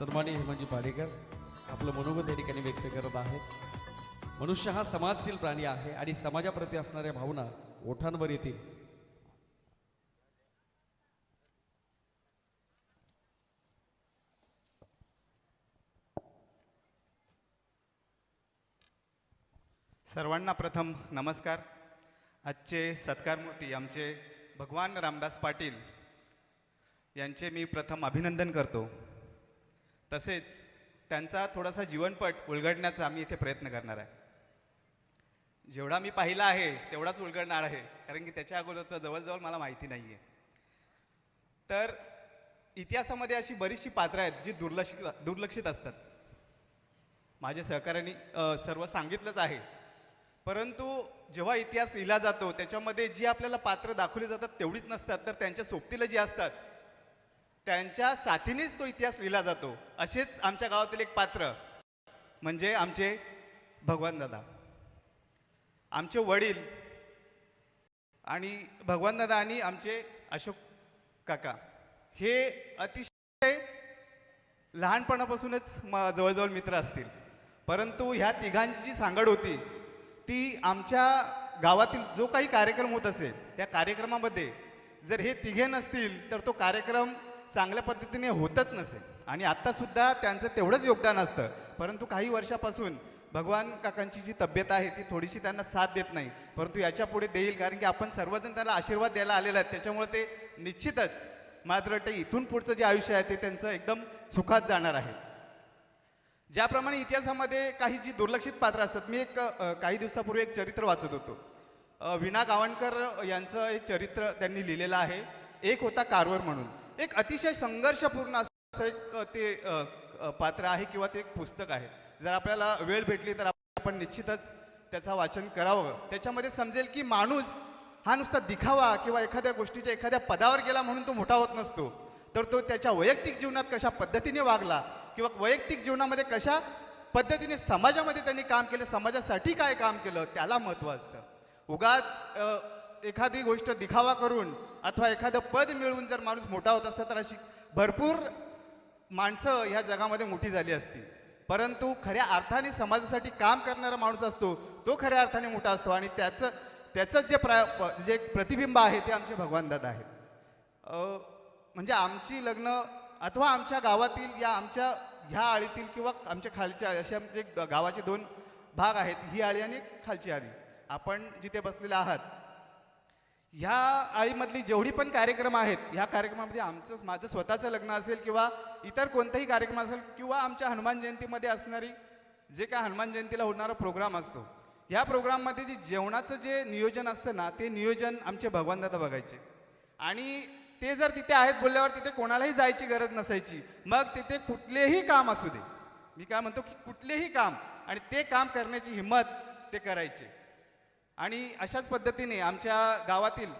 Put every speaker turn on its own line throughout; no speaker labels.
सन्मानी हेमंजी पाडेकर आपलं मनोगत या ठिकाणी व्यक्त करत आहेत. मनुष्य हा समाजशील प्राणी आहे आणि समाजाप्रती असणाऱ्या भावना ओठांवर येतील.
सर्वांना प्रथम नमस्कार. आजचे सत्कारमूर्ती आमचे भगवान रामदास पाटील यांचे मी प्रथम अभिनंदन करतो. तसेच त्यांचा थोडासा जीवनपट उलगडण्याचा आम्ही इथे प्रयत्न करणार आहे. जेवढा मी पाहिला आहे तेवढाच उलगडणार आहे कारण की त्याच्या अगोदरचं जवळजवळ मला माहिती नाही आहे तर इतिहासामध्ये अशी बरीचशी पात्रं आहेत जी दुर्लक्षित दुर्लक्षित असतात. माझ्या सहकाऱ्यांनी सर्व सांगितलंच आहे. परंतु जेव्हा इतिहास लिहिला जातो त्याच्यामध्ये जी आपल्याला पात्र दाखवली जातात तेवढीच नसतात तर त्यांच्या सोबतीला जी असतात त्यांच्या साथीनेच तो इतिहास लिहिला जातो. असेच आमच्या गावातील एक पात्र म्हणजे आमचे भगवान दादा. आमचे वडील आणि भगवान दादा आणि आमचे अशोक काका. हे अतिशय लहानपणापासूनच म जवळजवळ मित्र असतील. परंतु ह्या तिघांची जी सांगड होती ती आमच्या गावातील जो काही कार्यक्रम होत असेल त्या कार्यक्रमामध्ये जर हे तिघे नसतील तर तो कार्यक्रम चांगल्या पद्धतीने होतच नसे. आणि आत्तासुद्धा त्यांचं तेवढंच योगदान असतं. परंतु काही वर्षापासून भगवान काकांची जी तब्येत आहे ती थोडीशी त्यांना साथ देत नाही. परंतु याच्यापुढे देईल कारण की आपण सर्वजण त्यांना आशीर्वाद द्यायला आलेला आहे त्याच्यामुळे ते निश्चितच मात्र ते इथून पुढचं जे आयुष्य आहे ते त्यांचं एकदम सुखात जाणार आहे. ज्याप्रमाणे इतिहासामध्ये काही जी दुर्लक्षित पात्र असतात मी एक काही दिवसापूर्वी एक चरित्र वाचत होतो. विना गावणकर यांचं एक चरित्र त्यांनी लिहिलेलं आहे. एक होता कारवर म्हणून. एक अतिशय संघर्षपूर्ण असं एक ते पात्र आहे किंवा ते एक पुस्तक आहे. जर आपल्याला वेळ भेटली तर आपण निश्चितच त्याचं वाचन करावं. त्याच्यामध्ये समजेल की माणूस हा नुसता दिखावा किंवा एखाद्या गोष्टीच्या एखाद्या पदावर गेला म्हणून तो मोठा होत नसतो. तर तो त्याच्या वैयक्तिक जीवनात कशा पद्धतीने वागला किंवा वैयक्तिक जीवनामध्ये कशा पद्धतीने समाजामध्ये त्यांनी काम केलं समाजासाठी काय काम केलं त्याला महत्त्व असतं. उगाच एखादी गोष्ट दिखावा करून अथवा एखादं पद मिळवून जर माणूस मोठा होत असता तर अशी भरपूर माणसं ह्या जगामध्ये मोठी झाली असती परंतु खऱ्या अर्थाने समाजासाठी काम करणारा माणूस असतो तो खऱ्या अर्थाने मोठा असतो आणि त्याचं त्याचं जे प्रा जे प्रतिबिंब आहे ते आमचे भगवान दादा आहेत. म्हणजे आमची लग्न अथवा आमच्या गावातील या आमच्या ह्या आळीतील किंवा आमच्या खालच्या आळी असे आमचे गावाचे दोन भाग आहेत ही आळी आणि खालची आळी. आपण जिथे बसलेले आहात ह्या आळीमधली जेवढी पण कार्यक्रम आहेत ह्या कार्यक्रमामध्ये आमचं माझं स्वतःचं लग्न असेल किंवा इतर कोणताही कार्यक्रम असेल किंवा आमच्या हनुमान जयंतीमध्ये असणारी जे काय हनुमान जयंतीला होणारा प्रोग्राम असतो ह्या प्रोग्राममध्ये जे जेवणाचं जे नियोजन असतं ना ते नियोजन आमचे भगवानदादा बघायचे. आणि ते जर तिथे आहेत बोलल्यावर तिथे कोणालाही जायची गरज नसायची मग तिथे कुठलेही काम असू दे. मी काय म्हणतो की कुठलेही काम आणि ते काम करण्याची हिंमत ते करायचे. आणि अशाच पद्धतीने आमच्या गावातील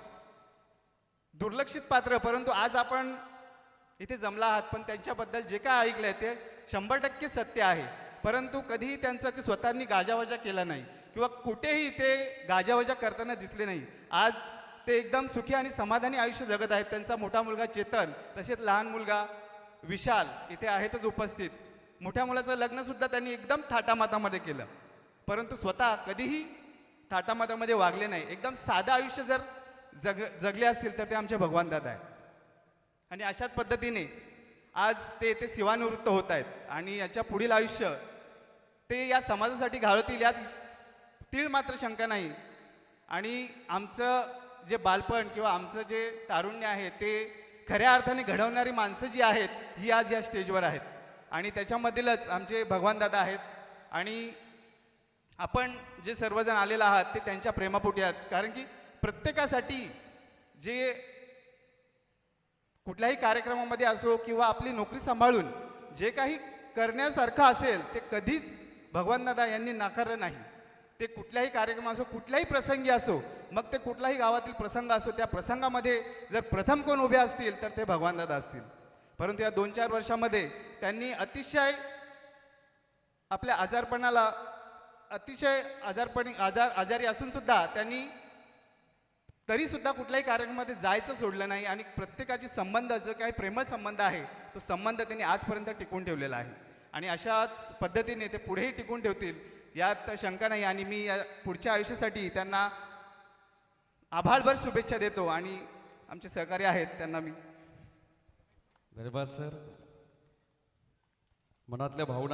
दुर्लक्षित पात्र परंतु आज आपण इथे जमला आहात पण त्यांच्याबद्दल जे काय ऐकलंय ते शंभर टक्के सत्य आहे. परंतु कधीही त्यांचा ते स्वतःनी गाजावाजा केला नाही किंवा कुठेही ते गाजावाजा करताना दिसले नाही. आज ते एकदम सुखी आणि समाधानी आयुष्य जगत आहेत. त्यांचा मोठा मुलगा चेतन तसेच लहान मुलगा विशाल इथे आहेतच उपस्थित. मोठ्या मुलाचं लग्नसुद्धा त्यांनी एकदम थाटामाटामध्ये केलं. परंतु स्वतः कधीही थाटामाटामध्ये वागले नाही. एकदम साधं आयुष्य जर जग जगले असतील तर ते आमचे भगवान दादा आहे आणि अशाच पद्धतीने आज ते ते सेवानिवृत्त होत आहेत. आणि याच्या पुढील आयुष्य ते या समाजासाठी घालवतील यात तीळ मात्र शंका नाही. आणि आमचं जे बालपण किंवा आमचं जे तारुण्य आहे ते खऱ्या अर्थाने घडवणारी माणसं जी आहेत ही आज या स्टेजवर आहेत. आणि त्याच्यामधीलच आमचे भगवान दादा आहेत. आणि आपण जे सर्वजण आलेला आहात ते त्यांच्या प्रेमापोटी आहात. कारण की प्रत्येकासाठी जे कुठल्याही कार्यक्रमामध्ये असो किंवा आपली नोकरी सांभाळून जे काही करण्यासारखं असेल ते कधीच भगवान दादा यांनी नाकारलं नाही. ते कुठल्याही कार्यक्रम असो कुठल्याही प्रसंगी असो मग ते कुठलाही गावातील प्रसंग असो त्या प्रसंगामध्ये जर प्रथम कोण उभे असतील तर ते भगवान दादा असतील. परंतु या दोन चार वर्षामध्ये त्यांनी अतिशय आपल्या आजारपणाला अतिशय आजारपणी आजार आजारी असून सुद्धा त्यांनी तरीसुद्धा कुठल्याही कार्यक्रमामध्ये जायचं सोडलं नाही आणि प्रत्येकाची संबंध जो काही प्रेमळ संबंध आहे तो संबंध त्यांनी आजपर्यंत टिकून ठेवलेला आहे. आणि अशाच पद्धतीने ते पुढेही टिकून ठेवतील यात शंका नाही. आणि मी या पुढच्या आयुष्यासाठी त्यांना आभाळभर शुभेच्छा देतो आणि आमचे सहकारी आहेत त्यांना मी
धन्यवाद सर. मनातल्या भावना